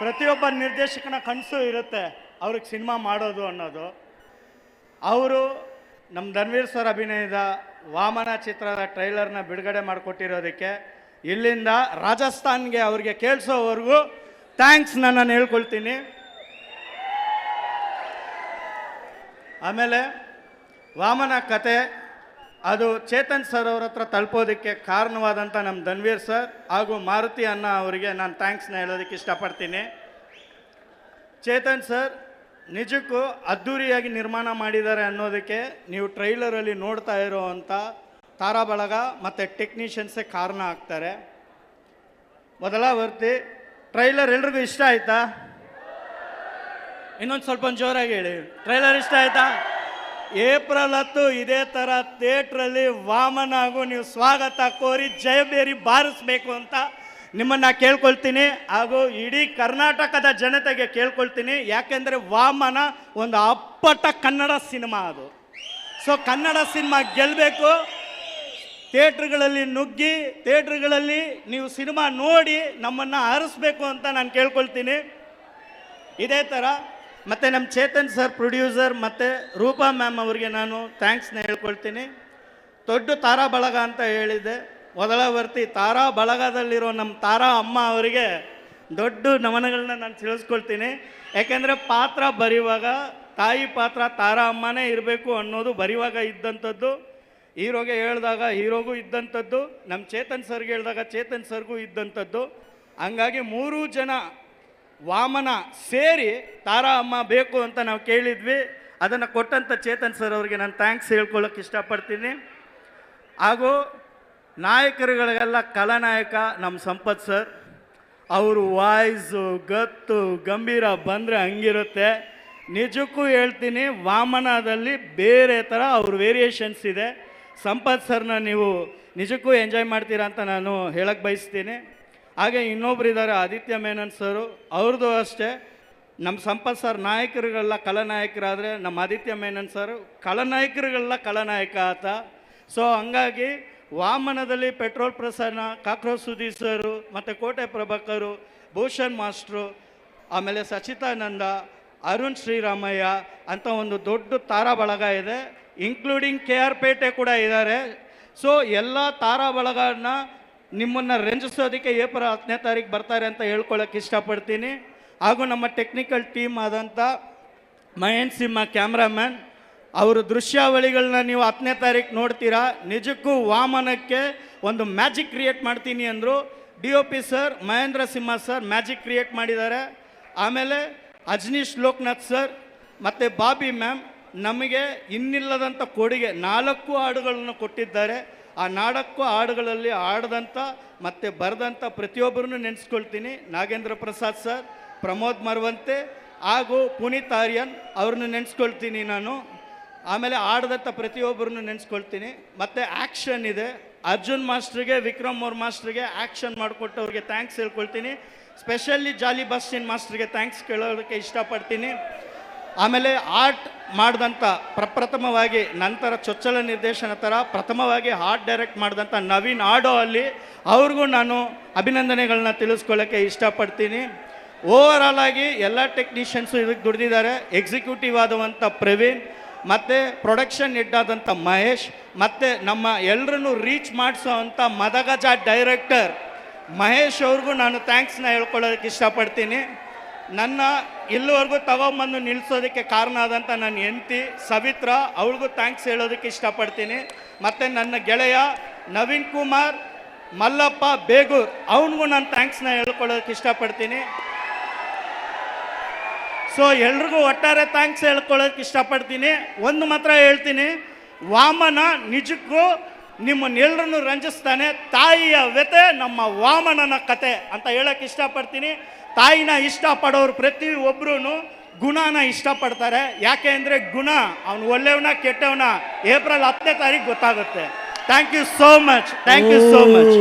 ಪ್ರತಿಯೊಬ್ಬ ನಿರ್ದೇಶಕನ ಕನಸು ಇರುತ್ತೆ ಅವ್ರಿಗೆ ಸಿನಿಮಾ ಮಾಡೋದು ಅನ್ನೋದು. ಅವರು ನಮ್ಮ ಧನ್ವೀರ್ ಸರ್ ಅಭಿನಯದ ವಾಮನ ಚಿತ್ರದ ಟ್ರೈಲರ್ನ ಬಿಡುಗಡೆ ಮಾಡಿಕೊಟ್ಟಿರೋದಕ್ಕೆ ಇಲ್ಲಿಂದ ರಾಜಸ್ಥಾನ್ಗೆ ಅವ್ರಿಗೆ ಕೇಳಿಸೋವರೆಗೂ ಥ್ಯಾಂಕ್ಸ್ ನಾನು ಹೇಳ್ಕೊಳ್ತೀನಿ. ಆಮೇಲೆ ವಾಮನ ಕತೆ ಅದು ಚೇತನ್ ಸರ್ ಅವ್ರ ಹತ್ರ ತಲುಪೋದಕ್ಕೆ ಕಾರಣವಾದಂಥ ನಮ್ಮ ಧನ್ವೀರ್ ಸರ್ ಹಾಗೂ ಮಾರುತಿ ಅನ್ನ ಅವರಿಗೆ ನಾನು ಥ್ಯಾಂಕ್ಸ್ನ ಹೇಳೋದಕ್ಕೆ ಇಷ್ಟಪಡ್ತೀನಿ. ಚೇತನ್ ಸರ್, ನಿಜಕ್ಕೂ ಅದ್ಧೂರಿಯಾಗಿ ನಿರ್ಮಾಣ ಮಾಡಿದ್ದಾರೆ ಅನ್ನೋದಕ್ಕೆ ನೀವು ಟ್ರೈಲರಲ್ಲಿ ನೋಡ್ತಾ ಇರೋವಂಥ ತಾರಾಬಳಗ ಮತ್ತು ಟೆಕ್ನಿಷಿಯನ್ಸೇ ಕಾರಣ ಆಗ್ತಾರೆ. ಮೊದಲ ವರ್ತಿ ಟ್ರೈಲರ್ ಎಲ್ರಿಗೂ ಇಷ್ಟ ಆಯ್ತಾ? ಇನ್ನೊಂದು ಸ್ವಲ್ಪ ಜೋರಾಗಿ ಹೇಳಿ. ಟ್ರೈಲರ್ ಇಷ್ಟ ಆಯ್ತಾ? ಏಪ್ರಿಲ್ ಹತ್ತು ಇದೇ ಥರ ಥಿಯೇಟ್ರಲ್ಲಿ ವಾಮನ ಹಾಗೂ ನೀವು ಸ್ವಾಗತ ಕೋರಿ ಜಯಬೇರಿ ಬಾರಿಸ್ಬೇಕು ಅಂತ ನಿಮ್ಮನ್ನು ಕೇಳ್ಕೊಳ್ತೀನಿ. ಹಾಗೂ ಇಡೀ ಕರ್ನಾಟಕದ ಜನತೆಗೆ ಕೇಳ್ಕೊಳ್ತೀನಿ. ಯಾಕೆಂದರೆ ವಾಮನ ಒಂದು ಅಪ್ಪಟ ಕನ್ನಡ ಸಿನಿಮಾ ಅದು. ಸೊ ಕನ್ನಡ ಸಿನಿಮಾ ಗೆಲ್ಲಬೇಕು ಥಿಯೇಟ್ರ್ಗಳಲ್ಲಿ ನುಗ್ಗಿ, ಥಿಯೇಟ್ರ್ಗಳಲ್ಲಿ ನೀವು ಸಿನಿಮಾ ನೋಡಿ ನಮ್ಮನ್ನು ಆರಿಸ್ಬೇಕು ಅಂತ ನಾನು ಕೇಳ್ಕೊಳ್ತೀನಿ. ಇದೇ ಥರ ಮತ್ತು ನಮ್ಮ ಚೇತನ್ ಸರ್ ಪ್ರೊಡ್ಯೂಸರ್ ಮತ್ತು ರೂಪಾ ಮ್ಯಾಮ್ ಅವರಿಗೆ ನಾನು ಥ್ಯಾಂಕ್ಸ್ನ ಹೇಳ್ಕೊಳ್ತೀನಿ. ದೊಡ್ಡ ತಾರಾ ಬಳಗ ಅಂತ ಹೇಳಿದ್ದೆ. ಮೊದಲಾವರ್ತಿ ತಾರಾ ಬಳಗದಲ್ಲಿರೋ ನಮ್ಮ ತಾರಾ ಅಮ್ಮ ಅವರಿಗೆ ದೊಡ್ಡ ನಮನಗಳನ್ನ ನಾನು ತಿಳಿಸ್ಕೊಳ್ತೀನಿ. ಯಾಕೆಂದರೆ ಪಾತ್ರ ಬರೆಯುವಾಗ ತಾಯಿ ಪಾತ್ರ ತಾರಾ ಅಮ್ಮನೇ ಇರಬೇಕು ಅನ್ನೋದು ಬರೆಯುವಾಗ ಇದ್ದಂಥದ್ದು. ಹೀರೋಗೆ ಹೇಳಿದಾಗ ಹೀರೋಗೂ ಇದ್ದಂಥದ್ದು. ನಮ್ಮ ಚೇತನ್ ಸರ್ಗೆ ಹೇಳಿದಾಗ ಚೇತನ್ ಸರ್ಗೂ ಇದ್ದಂಥದ್ದು. ಹಂಗಾಗಿ ಮೂರೂ ಜನ ವಾಮನ ಸೇರಿ ತಾರಾ ಅಮ್ಮ ಬೇಕು ಅಂತ ನಾವು ಕೇಳಿದ್ವಿ. ಅದನ್ನು ಕೊಟ್ಟಂಥ ಚೇತನ್ ಸರ್ ಅವರಿಗೆ ನಾನು ಥ್ಯಾಂಕ್ಸ್ ಹೇಳ್ಕೊಳ್ಳೋಕೆ ಇಷ್ಟಪಡ್ತೀನಿ. ಹಾಗೂ ನಾಯಕರುಗಳಿಗೆಲ್ಲ ಕಲಾನಾಯಕ ನಮ್ಮ ಸಂಪತ್ ಸರ್. ಅವರು ವಾಯ್ಸು, ಗತ್ತು, ಗಂಭೀರ ಬಂದರೆ ಹಂಗಿರುತ್ತೆ. ನಿಜಕ್ಕೂ ಹೇಳ್ತೀನಿ, ವಾಮನದಲ್ಲಿ ಬೇರೆ ಥರ ಅವ್ರ ವೇರಿಯೇಷನ್ಸ್ ಇದೆ. ಸಂಪತ್ ಸರ್ನ ನೀವು ನಿಜಕ್ಕೂ ಎಂಜಾಯ್ ಮಾಡ್ತೀರಾ ಅಂತ ನಾನು ಹೇಳಕ್ಕೆ ಬಯಸ್ತೀನಿ. ಹಾಗೆ ಇನ್ನೊಬ್ರು ಇದ್ದಾರೆ, ಆದಿತ್ಯ ಮೇನನ್ ಸರು. ಅವ್ರದ್ದು ಅಷ್ಟೇ. ನಮ್ಮ ಸಂಪತ್ ಸರ್ ನಾಯಕರುಗಳೆಲ್ಲ ಕಲಾನಾಯಕರಾದರೆ ನಮ್ಮ ಆದಿತ್ಯ ಮೇನನ್ ಸರ್. ಕಲಾನಾಯಕರುಗಳೆಲ್ಲ ಕಲಾನಾಯಕ ಆತ. ಸೊ ಹಂಗಾಗಿ ವಾಮನದಲ್ಲಿ petrol Prasanna, cockroach Sudeep sir, ಮತ್ತು ಕೋಟೆ ಪ್ರಭಾಕರು, ಭೂಷಣ್ ಮಾಸ್ಟ್ರು, ಆಮೇಲೆ ಸಚಿತಾನಂದ, ಅರುಣ್ ಶ್ರೀರಾಮಯ್ಯ ಅಂತ ಒಂದು ದೊಡ್ಡ ತಾರಾ ಬಳಗ ಇದೆ ಇನ್ಕ್ಲೂಡಿಂಗ್ ಕೆ ಆರ್ ಪೇಟೆ ಕೂಡ ಇದ್ದಾರೆ. ಸೊ ಎಲ್ಲ ತಾರಾ ಬಳಗನ ನಿಮ್ಮನ್ನು ರಂಜಿಸೋದಕ್ಕೆ ಏಪ್ರಿಲ್ ಹತ್ತನೇ ತಾರೀಕು ಬರ್ತಾರೆ ಅಂತ ಹೇಳ್ಕೊಳ್ಳೋಕೆ ಇಷ್ಟಪಡ್ತೀನಿ. ಹಾಗೂ ನಮ್ಮ ಟೆಕ್ನಿಕಲ್ ಟೀಮ್ ಆದಂಥ ಮಹೇನ್ ಸಿಂಹ ಕ್ಯಾಮ್ರಾಮ್ಯಾನ್ ಅವರು ದೃಶ್ಯಾವಳಿಗಳನ್ನ ನೀವು ಹತ್ತನೇ ತಾರೀಕು ನೋಡ್ತೀರಾ? ನಿಜಕ್ಕೂ ವಾಮನಕ್ಕೆ ಒಂದು ಮ್ಯಾಜಿಕ್ ಕ್ರಿಯೇಟ್ ಮಾಡ್ತೀನಿ ಅಂದರು. D O P sir Mahendra Simha sir magic create ಮಾಡಿದ್ದಾರೆ. ಆಮೇಲೆ ಅಜ್ನೀಶ್ ಲೋಕನಾಥ್ ಸರ್ ಮತ್ತು ಬಾಬಿ ಮ್ಯಾಮ್ ನಮಗೆ ಇನ್ನಿಲ್ಲದಂಥ ಕೊಡುಗೆ ನಾಲ್ಕು ಹಾಡುಗಳನ್ನು ಕೊಟ್ಟಿದ್ದಾರೆ. ಆ ನಾಡಕ್ಕೂ ಹಾಡುಗಳಲ್ಲಿ ಆಡ್ದಂಥ ಮತ್ತು ಬರೆದಂಥ ಪ್ರತಿಯೊಬ್ಬರನ್ನು ನೆನೆಸ್ಕೊಳ್ತೀನಿ. ನಾಗೇಂದ್ರ ಪ್ರಸಾದ್ ಸರ್, ಪ್ರಮೋದ್ ಮರವಂತೆ ಹಾಗೂ ಪುನೀತ್ ಆರ್ಯನ್ ಅವ್ರನ್ನ ನೆನೆಸ್ಕೊಳ್ತೀನಿ ನಾನು. ಆಮೇಲೆ ಆಡ್ದಂಥ ಪ್ರತಿಯೊಬ್ಬರನ್ನು ನೆನೆಸ್ಕೊಳ್ತೀನಿ. ಮತ್ತು ಆ್ಯಕ್ಷನ್ ಇದೆ. ಅರ್ಜುನ್ ಮಾಸ್ಟ್ರಿಗೆ, ವಿಕ್ರಮ್ ಅವ್ರ ಮಾಸ್ಟ್ರಿಗೆ ಆ್ಯಕ್ಷನ್ ಮಾಡಿಕೊಟ್ಟವ್ರಿಗೆ ಥ್ಯಾಂಕ್ಸ್ ಹೇಳ್ಕೊಳ್ತೀನಿ. ಸ್ಪೆಷಲಿ ಜಾಲಿ ಬಸ್ಸಿನ್ ಮಾಸ್ಟ್ರಿಗೆ ಥ್ಯಾಂಕ್ಸ್ ಕೇಳೋದಕ್ಕೆ ಇಷ್ಟಪಡ್ತೀನಿ. ಆಮೇಲೆ ಆರ್ಟ್ ಮಾಡಿದಂಥ ಪ್ರಪ್ರಥಮವಾಗಿ ನಂತರ ಚೊಚ್ಚಲ ನಿರ್ದೇಶನ ಥರ ಪ್ರಥಮವಾಗಿ ಆರ್ಟ್ ಡೈರೆಕ್ಟ್ ಮಾಡಿದಂಥ ನವೀನ್ ಆಡೋ ಅಲ್ಲಿ ಅವ್ರಿಗೂ ನಾನು ಅಭಿನಂದನೆಗಳನ್ನ ತಿಳಿಸ್ಕೊಳ್ಳೋಕ್ಕೆ ಇಷ್ಟಪಡ್ತೀನಿ. ಓವರ್ ಆಲ್ ಆಗಿ ಎಲ್ಲ ಟೆಕ್ನಿಷಿಯನ್ಸು ಇದಕ್ಕೆ ದುಡಿದಿದ್ದಾರೆ. ಎಕ್ಸಿಕ್ಯೂಟಿವ್ ಆದವಂಥ ಪ್ರವೀಣ್, ಮತ್ತು ಪ್ರೊಡಕ್ಷನ್ ಹೆಡ್ ಆದಂಥ ಮಹೇಶ್, ಮತ್ತು ನಮ್ಮ ಎಲ್ಲರನ್ನು ರೀಚ್ ಮಾಡಿಸೋವಂಥ ಮದಗಜ ಡೈರೆಕ್ಟರ್ ಮಹೇಶ್ ಅವ್ರಿಗೂ ನಾನು ಥ್ಯಾಂಕ್ಸ್ನ ಹೇಳ್ಕೊಳ್ಳೋದಕ್ಕೆ ಇಷ್ಟಪಡ್ತೀನಿ. ನನ್ನ ಇಲ್ಲಿವರೆಗೂ ತಗೊಂಬಂದು ನಿಲ್ಲಿಸೋದಕ್ಕೆ ಕಾರಣ ಆದಂಥ ನನ್ನ ಹೆಂಡತಿ ಸವಿತ್ರ, ಅವಳಿಗೂ ಥ್ಯಾಂಕ್ಸ್ ಹೇಳೋದಕ್ಕೆ ಇಷ್ಟಪಡ್ತೀನಿ. ಮತ್ತು ನನ್ನ ಗೆಳೆಯ ನವೀನ್ ಕುಮಾರ್, ಮಲ್ಲಪ್ಪ ಬೇಗೂರ್, ಅವನಿಗೂ ನಾನು ಥ್ಯಾಂಕ್ಸ್ನ ಹೇಳ್ಕೊಳ್ಳೋದಕ್ಕೆ ಇಷ್ಟಪಡ್ತೀನಿ. ಸೊ ಎಲ್ರಿಗೂ ಒಟ್ಟಾರೆ ಥ್ಯಾಂಕ್ಸ್ ಹೇಳ್ಕೊಳ್ಳೋದಕ್ಕೆ ಇಷ್ಟಪಡ್ತೀನಿ. ಒಂದು ಮಾತ್ರ ಹೇಳ್ತೀನಿ, ವಾಮನ ನಿಜಕ್ಕೂ ನಿಮ್ಮನ್ನೆಲ್ಲರನ್ನು ರಂಜಿಸ್ತಾನೆ, ತಾಯಿಯ ವ್ಯತೆ ನಮ್ಮ ವಾಮನನ ಕತೆ ಅಂತ ಹೇಳಕ್ಕೆ ಇಷ್ಟಪಡ್ತೀನಿ. ತಾಯಿನ ಇಷ್ಟಪಡೋರು ಪ್ರತಿ ಒಬ್ಬರೂ ಗುಣನ ಇಷ್ಟಪಡ್ತಾರೆ. ಯಾಕೆ ಅಂದರೆ ಗುಣ, ಅವನು ಒಳ್ಳೆಯವನ ಕೆಟ್ಟವನ ಏಪ್ರಿಲ್ ಹತ್ತನೇ ತಾರೀಕು ಗೊತ್ತಾಗುತ್ತೆ. Thank you so much thank you so much